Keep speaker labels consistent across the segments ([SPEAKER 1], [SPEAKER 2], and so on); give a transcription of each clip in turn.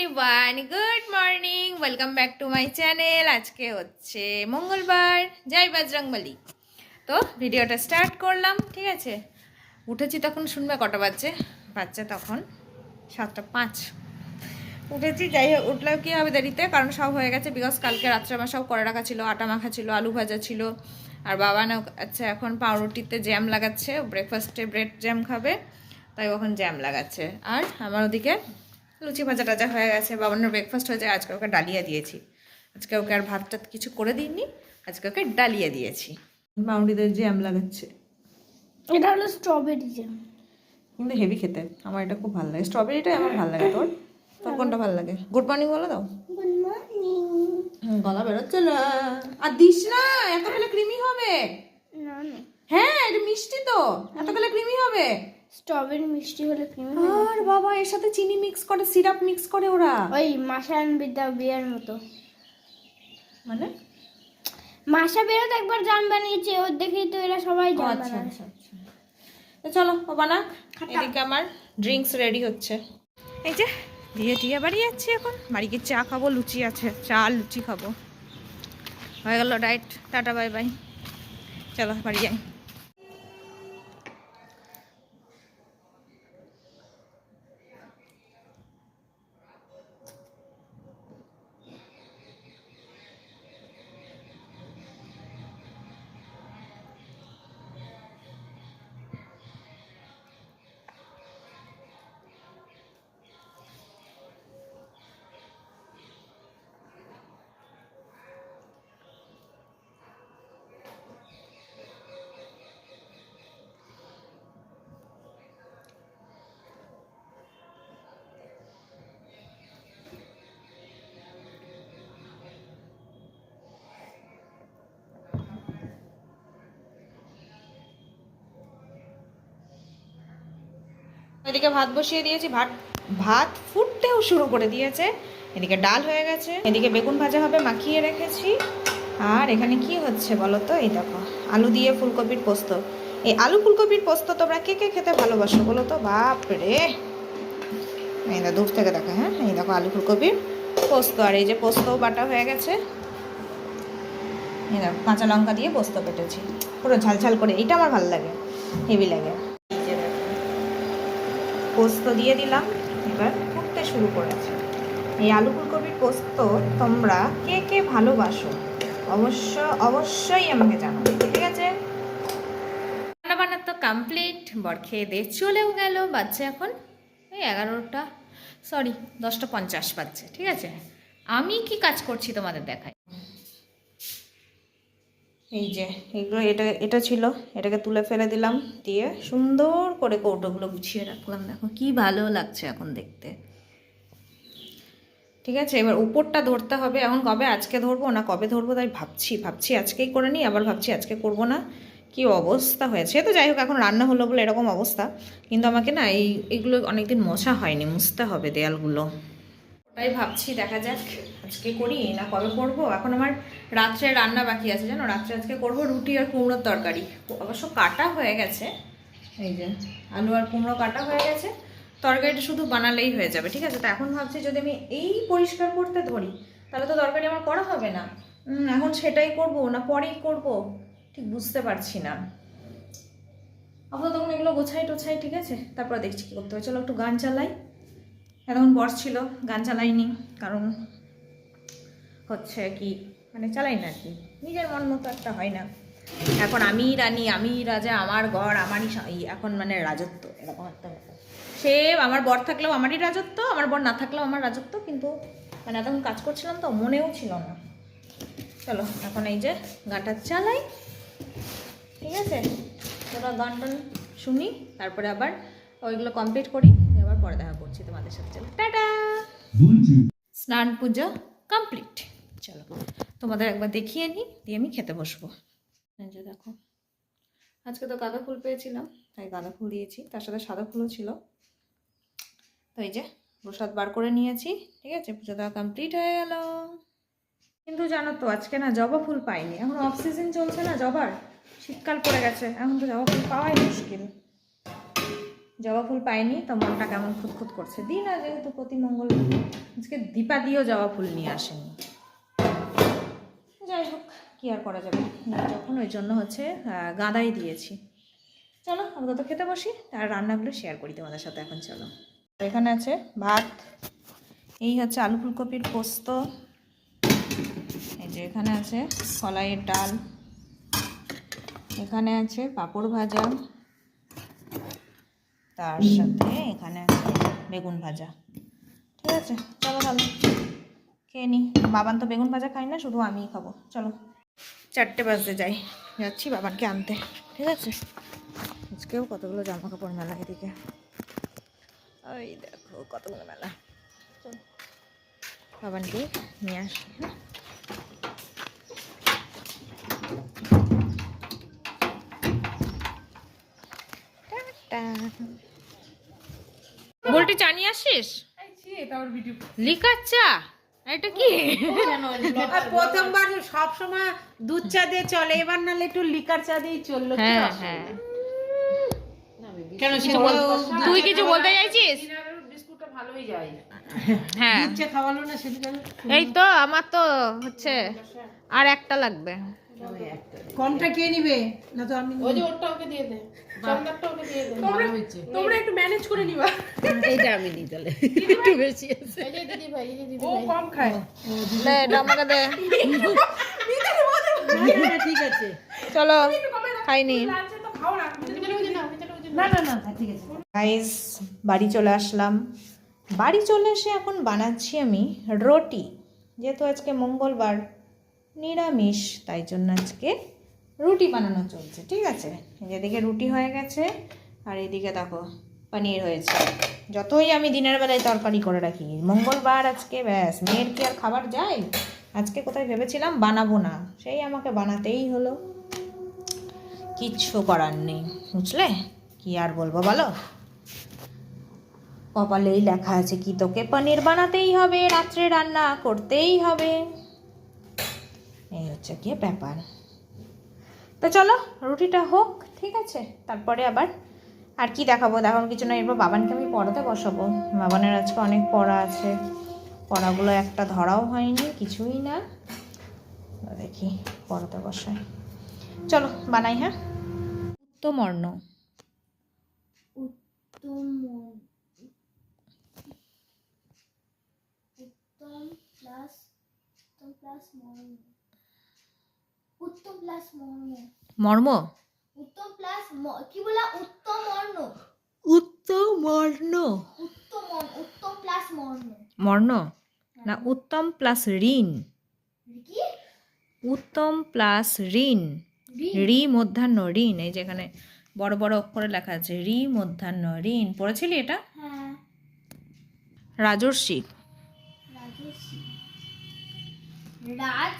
[SPEAKER 1] Everyone good morning welcome back to my channel আজকে হচ্ছে মঙ্গলবার। জয় বজরংবলী তো ভিডিওটা স্টার্ট করলাম, ঠিক আছে? উঠেছি তখন শুনবে কটা বাজছে? বাচ্চা তখন সাতটা পাঁচ। উঠেছি, যাই হোক, উঠলেও কী হবে দেরিতে? কারণ সব হয়ে গেছে বিকজ কালকে রাত্রে আমার সব করে রাখা ছিল, আটা মাখা ছিল, আলু ভাজা ছিল, আর বাবা না আচ্ছা এখন পাউরুটিতে জ্যাম লাগাচ্ছে ব্রেকফাস্টে ব্রেড জ্যাম খাবে, তাই ওখানে জ্যাম লাগাচ্ছে। আর আমার ওদিকে লুচি ভাজা টাজা হয়ে গেছে বাবানোর ব্রেকফাস্ট হয়ে যায় আজকে ওকে ডালিয়া দিয়েছি। আজকে ওকে আর ভাত টাত কিছু করে দিইনি আজকে ওকে ডালিয়া দিয়েছি। পাউরুটিতে জ্যাম লাগাচ্ছে।
[SPEAKER 2] এটা হলো স্ট্রবেরি জ্যাম
[SPEAKER 1] কিন্তু হেভি খেতে আমার এটা খুব ভালো লাগে। স্ট্রবেরিটাই আমার ভালো লাগে তোর? তোর কোনটা ভালো লাগে? গুড মর্নিং বলো দাও।
[SPEAKER 2] গুড মর্নিং
[SPEAKER 1] গলা বেরোচ্ছে না। আর দিস না এত খেলে ক্রিমি হবে।
[SPEAKER 2] না
[SPEAKER 1] হ্যাঁ এটা মিষ্টি তো এত খেলে ক্রিমি হবে।
[SPEAKER 2] স্ট্রবেরি মিষ্টি হলে ক্রিমি
[SPEAKER 1] আর বাবা এর সাথে চিনি মিক্স করে সিরাপ মিক্স করে ওরা।
[SPEAKER 2] ওই মাসান বিদ্যা বিয়ের মতো।
[SPEAKER 1] মানে?
[SPEAKER 2] মাসা বেরো তো একবার জাম বানিয়েছে ওর দেখেই তো এরা সবাই জাম
[SPEAKER 1] আচ্ছা
[SPEAKER 2] বানায়।
[SPEAKER 1] আচ্ছা তো চলো ও বানাক এদিকে আমার ড্রিঙ্কস রেডি হচ্ছে। এই যে দিয়ে টিয়ে বাড়ি যাচ্ছি এখন। বাড়ি গিয়ে চা খাব লুচি আছে। চা আর লুচি খাব। হয়ে গেল ডাইট টাটা বাই বাই চলো বাড়ি যাই। এদিকে ভাত বসিয়ে দিয়েছি, ভাত ভাত ফুটতেও শুরু করে দিয়েছে। এদিকে ডাল হয়ে গেছে। এদিকে বেগুন ভাজা হবে মাখিয়ে রেখেছি। আর এখানে কি হচ্ছে বলো তো? এই দেখো, আলু দিয়ে ফুলকপির পোস্ত। এই আলু ফুলকপির পোস্ত তোমরা কে কে খেতে ভালোবাসো বলো তো? বাপ রে! দূর থেকে দেখো হ্যাঁ? এই দেখো আলু ফুলকপির পোস্ত। আর এই যে পোস্তও বাটা হয়ে গেছে। এই দেখো, কাঁচা লঙ্কা দিয়ে পোস্ত বেটেছি। পুরো ঝালঝাল করে। এইটা আমার ভালো লাগে, হেভি লাগে। পোস্ত দিয়ে দিলাম, এবার ফুটতে শুরু করেছে। এই আলু ফুলকপির পোস্ত তোমরা কে কে ভালোবাসো অবশ্য, অবশ্যই আমাকে জানাবে, ঠিক আছে? রান্না বান্না তো কমপ্লিট বর খেয়ে দিয়ে চলেও গেল বাচ্চা এখন ওই এগারোটা সরি দশটা পঞ্চাশ বাজছে, ঠিক আছে? আমি কি কাজ করছি তোমাদের দেখাই এই যে, এগুলো এটা এটা ছিল। এটাকে তুলে ফেলে দিলাম, দিয়ে সুন্দর করে কৌটোগুলো গুছিয়ে রাখলাম। দেখো কি ভালো লাগছে এখন দেখতে। ঠিক আছে, এবার উপরটা ধরতে হবে। এখন কবে আজকে ধরবো, না কবে ধরবো, তাই ভাবছি ভাবছি আজকেই করে নিই, আবার ভাবছি আজকে করব না। কি অবস্থা হয়েছে? তো যাই হোক, এখন রান্না হলো বলে এরকম অবস্থা। কিন্তু আমাকে না এই, এগুলো অনেকদিন মোছা হয়নি, মুছতে হবে দেয়ালগুলো। ওটাই ভাবছি দেখা যাক আজকে করি, না কবে করব? এখন আমার রাত্রে রান্না বাকি আছে, জানো? রাত্রে আজকে করব রুটি আর কুমড়োর তরকারি। অবশ্য কাটা হয়ে গেছে। এই যে, আলু আর কুমড়ো কাটা হয়ে গেছে। তরকারিটা শুধু বানালেই হয়ে যাবে, ঠিক আছে? তো এখন ভাবছি যদি আমি এই পরিষ্কার করতে ধরি, তাহলে তো তরকারি আমার করা হবে না। এখন সেটাই করব, না পরেই করব? ঠিক বুঝতে পারছি না। আপাতত তখন এগুলো গোছাই টোছাই ঠিক আছে? তারপর দেখছি কী করতে হবে চলো একটু গান চালাই। এতক্ষণ বর ছিল, গান চালাইনি কারণ হচ্ছে কি মানে চালাই না আর কি। নিজের মন মতো একটা হয় না। এখন আমি রানী, আমি রাজা, আমার ঘর আমারই এখন মানে রাজত্ব, এরকম একটা সে আমার বর থাকলেও আমারই রাজত্ব, আমার বর না থাকলেও আমার রাজত্ব, কিন্তু মানে এতক্ষণ কাজ করছিলাম তো, মনেও ছিল না। চলো, এখন এই যে গানটা চালাই। ঠিক আছে? তোরা গান শুনি, তারপরে আবার ওইগুলো কমপ্লিট করি। পরে দেখা করছি তোমাদের সাথে চলো। টাটা! স্নান পুজো কমপ্লিট চলো, তোমাদের একবার দেখিয়ে নিই দিয়ে আমি খেতে বসবো। দেখো, আজকে তো গাঁদা ফুল পেয়েছিলাম, তাই গাঁদা ফুল দিয়েছি। তার সাথে সাদা ফুলও ছিল। তো এই যে, প্রসাদ বার করে নিয়েছি, ঠিক আছে? পুজো দেওয়া কমপ্লিট হয়ে গেল। কিন্তু জানো তো, আজকে না জবা ফুল পাইনি। এখন অফ সিজন চলছে না জবার। শীতকাল পড়ে গেছে, এখন তো জবা ফুল পাওয়াই মুশকিল। জবা ফুল পাইনি, তো মনটা কেমন খুঁতখুত করছে। দিন না যেহেতু প্রতি মঙ্গল আজকে দীপা দিয়েও জবা ফুল নিয়ে আসেনি। যাই হোক, কি আর করা যাবে? যখন ওই জন্য হচ্ছে গাঁদাই দিয়েছি। চলো আমরা তো খেতে বসি আর রান্নাগুলো শেয়ার করি তোমাদের সাথে এখন, চলো। এখানে আছে ভাত, এই হচ্ছে আলু ফুলকপির পোস্ত, এই যে এখানে আছে কলাইয়ের ডাল, এখানে আছে পাঁপড় ভাজা। তার সাথে এখানে বেগুন ভাজা। ঠিক আছে, চলো তাহলে। খেয়ে নি। বাবান তো বেগুন ভাজা খাই না, শুধু আমিই খাব। চলো। চারটে বাজতে যাই যাচ্ছি বাবানকে আনতে। ঠিক আছে? আজকেও কতগুলো জামা কাপড় মেলা এদিকে। ওই দেখো, কতগুলো মেলা। চলো, বাবানকে নিয়ে আসি হ্যাঁ? গোলটি চা নিয়ে আসিস? লিকার চা এটা কি?
[SPEAKER 3] আর প্রথমবার সব সময় দুধ চা দিয়ে চলে এবার নালে একটু লিকার চা দিয়ে চলল
[SPEAKER 1] হ্যাঁ হ্যাঁ।
[SPEAKER 3] কেন
[SPEAKER 1] তুই কিছু বলতে চাইছিস? হ্যাঁ।
[SPEAKER 3] দুধ চা খাওয়ালো না সেদিন।
[SPEAKER 1] এই তো আমার তো হচ্ছে আর একটা লাগবে।
[SPEAKER 3] কমটা কে নিবে? না তো আমি
[SPEAKER 4] ওই যে ওরটা ওকে দিয়ে দে। চন্দরটা ওকে দিয়ে দে।
[SPEAKER 3] হয়েছে।
[SPEAKER 4] তোমরা একটু ম্যানেজ করে নিবা।
[SPEAKER 3] এইটা আমি নিই তাহলে। একটু বেশি আছে।
[SPEAKER 4] এই যে দিদি ভাই এই যে দিদি ভাই। ও কম খায়
[SPEAKER 1] দে এটা আমাকে দে।
[SPEAKER 3] ঠিক আছে।
[SPEAKER 1] চলো খাইনি।
[SPEAKER 4] না।
[SPEAKER 3] না না। না
[SPEAKER 1] গাইস বাড়ি চলে আসলাম। বাড়ি চলে এসে এখন বানাচ্ছি আমি রুটি। যেহেতু আজকে মঙ্গলবার নিরামিষ, তাই জন্য আজকে রুটি বানানো চলছে, ঠিক আছে? যেদিকে রুটি হয়ে গেছে, আর এদিকে দেখো, পনির হয়েছে। যতই আমি দিনের বেলায় তরকারি করে রাখি, মঙ্গলবার আজকে ব্যাস, মেয়ের কি আর খাবার যায়? আজকে কোথায় ভেবেছিলাম বানাবো না, সেই আমাকে বানাতেই হলো। কিচ্ছু করার নেই, বুঝলে? কি আর বলব বলো? কপালেই লেখা আছে কি তোকে পনির বানাতেই হবে, রাত্রে রান্না করতেই হবে। হচ্ছে কি ব্যাপার। তো চলো রুটিটা হোক ঠিক আছে? তারপরে আবার আর কি দেখাবো? দেখানো কিছু না এরপর বাবানকে আমি পড়াতে বসাবো। বাবানের আজকে অনেক পড়া আছে। পড়াগুলো একটা ধরাও হয়নি কিছুই না। দেখি পড়াতে বসাই। চলো বানাই হ্যাঁ? উত্তমর্ণ।
[SPEAKER 2] উত্তম উত্তম প্লাস উত্তম প্লাস মর্ম উত্তম প্লাস মর্ম।
[SPEAKER 1] মর্ম?
[SPEAKER 2] উত্তম প্লাস কি বলা? উত্তম মর্ণ উত্তম মর্ণ, উত্তম প্লাস মর্ণ
[SPEAKER 1] মর্ণ না উত্তম প্লাস ঋণ।
[SPEAKER 2] কি?
[SPEAKER 1] উত্তম প্লাস ঋণ। রি মধ্যাহ্ন ঋণ এই যেখানে বড় বড় অক্ষরে লেখা আছে রি মধ্যাহ্ন ঋণ। পড়েছিলি এটা?
[SPEAKER 2] হ্যাঁ।
[SPEAKER 1] রাজর্ষি।
[SPEAKER 2] রাজর্ষি। রাজ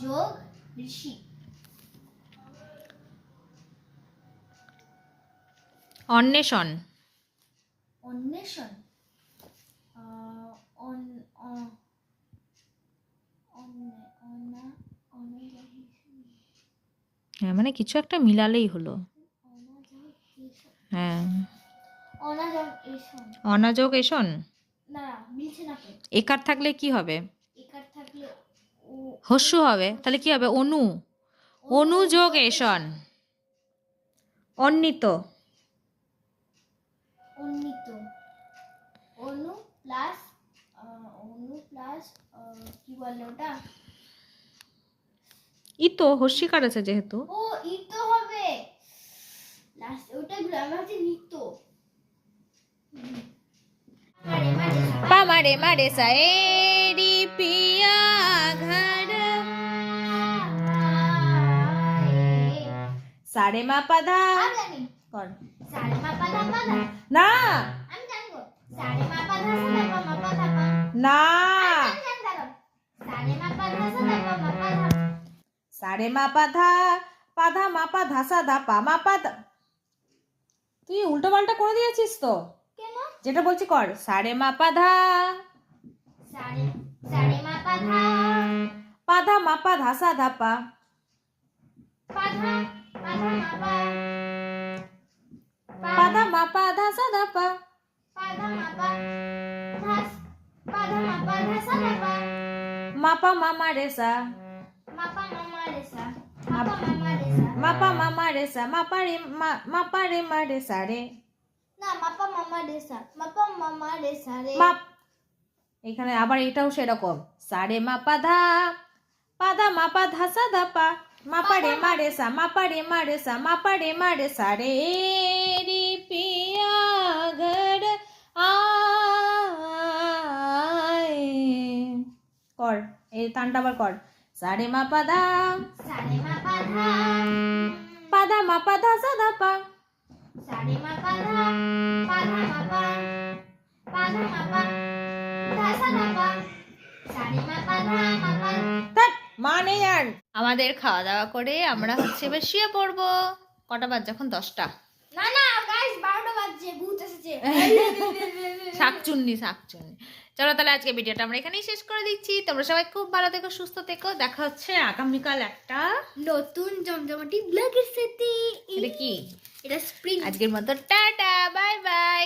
[SPEAKER 2] যোগ ঋষি।
[SPEAKER 1] অন্বেষণ।
[SPEAKER 2] অন্বেষণ।
[SPEAKER 1] হ্যাঁ মানে কিছু একটা মিলালেই হলো। হ্যাঁ। অনাযোগ এসন একার থাকলে কি হবে? হস্য হবে তাহলে কি হবে? অনু। অনুযোগ এসন। অন্বিত।
[SPEAKER 2] অন্বিত। অনু প্লাস অনু প্লাস কি বলে ওটা?
[SPEAKER 1] ই হস্যিকার আছে যেহেতু।
[SPEAKER 2] ও হবে। লাস্ট ওটা গ্রামার নিত্য। মারে
[SPEAKER 1] পিয়া ঘর সারে মা পাধা
[SPEAKER 2] জানি
[SPEAKER 1] কর না। না।
[SPEAKER 2] সারে মা
[SPEAKER 1] পাধা পাধা মা পা ধাসা ধা পা মা পাধা তুই উল্টো পাল্টা করে দিয়েছিস তো।
[SPEAKER 2] কেন?
[SPEAKER 1] যেটা বলছি কর। সারে মা পাধা
[SPEAKER 2] সারে সারে মা পা ধা
[SPEAKER 1] পাধা মা পা। ধাসা ধা পা পাদা
[SPEAKER 2] না মা পা মা মা রে সা মা পা মা মা রে
[SPEAKER 1] এখানে আবার এটাও সেরকম সারে মা পা ধা পা ধা মা পা ধা সা ধা পা মা পা রে মা রে সা মা পা রে মা রে সা মা পা রে মা রে সা রে রি পিয়া ঘর আয় কর এই তানটা আবার কর সারে মা পা ধা
[SPEAKER 2] সা রে মা পা ধা
[SPEAKER 1] পা ধা মা পা ধা সা ধা পা
[SPEAKER 2] সা রে মা পা ধা পা ধা মা পা পা ধা মা পা ধা সা ধা পা সা রে মা পা ধা মা পা
[SPEAKER 1] ধ্যাৎ, মা নেই আর? আমাদের খাওয়া দাওয়া করে আমরা হচ্ছে এবার শুয়ে পড়ব। কটা বাজ যখন দশটা।
[SPEAKER 2] না না গাইস 12টা বাজছে ভূত এসেছে।
[SPEAKER 1] শাকচুন্নি শাকচুন্নি। চলো তাহলে আজকে ভিডিওটা আমরা এখানেই শেষ করে দিচ্ছি। তোমরা সবাই খুব ভালো থেকো সুস্থ থেকো। দেখা হচ্ছে আগামীকাল একটা
[SPEAKER 2] নতুন জমজমাটি ব্লগের সাথে।
[SPEAKER 1] এটা কি?
[SPEAKER 2] এটা স্প্রিং
[SPEAKER 1] আজকের মতো টাটা বাই বাই